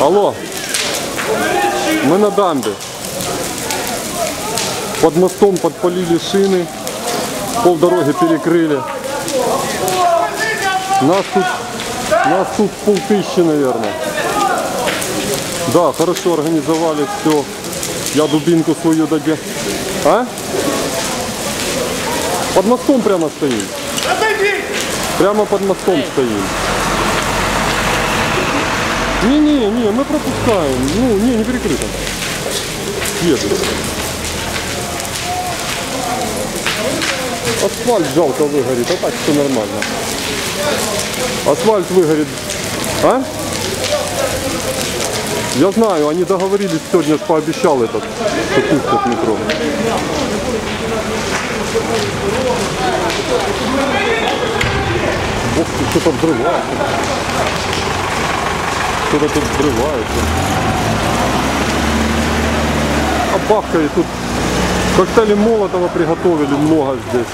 Алло. Мы на дамбе. Под мостом подпалили шины. Пол дороги перекрыли. Нас тут, нас тут полтыщи, наверное. Да, хорошо организовали все. Я дубинку свою доде. А? Под мостом прямо стоим. Прямо под мостом стоим. Не-не, не, мы пропускаем. Ну, не, не перекрыто. Свежий. Асфальт жалко выгорит, а так все нормально. Асфальт выгорит. А? Я знаю, они договорились сегодня, пообещал этот, что пустят метро. Бог, что-то взрывается. Что-то тут взрывается. А бахкает тут. Коктейли Молотова приготовили много здесь.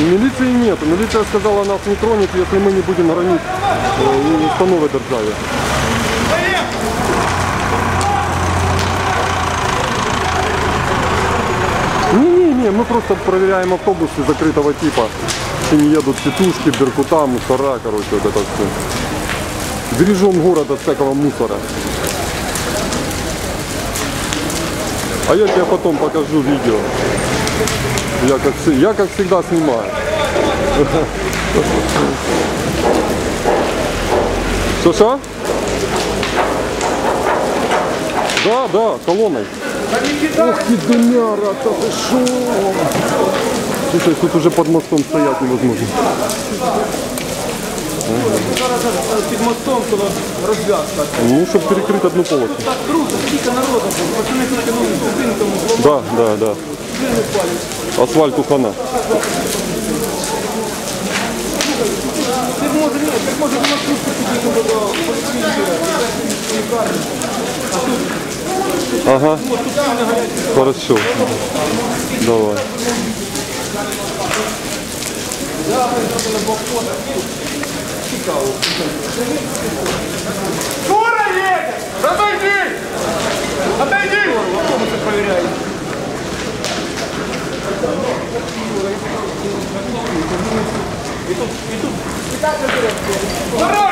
Милиции нет. Милиция сказала, нас не тронет, если мы не будем гранить э, установи державі. Не-не-не, мы просто проверяем автобусы закрытого типа. Не едут тетушки, беркута, мусора, короче, вот это все. Бережем город от всякого мусора. А я тебе потом покажу видео. Я как, я как всегда снимаю. Что, что? Да, да, колонной. Ох ты, Дуняра, да ты шо? Слушай, тут уже под мостом стоять невозможно. Зараз під мостом, коли розв'язка. Ну, чтобы перекрыть одну полосу. Так круто, скільки народу було. Пацани натягнули будинком, Да, да, да. Асфальту хана. Ти може, ні, так може вона трубку підійти до поліцейської лікарні. Ага. Хорошо. Давай. Шура едет! Отойди! Отойди! Автобуси перевіряють. Здоровьтесь!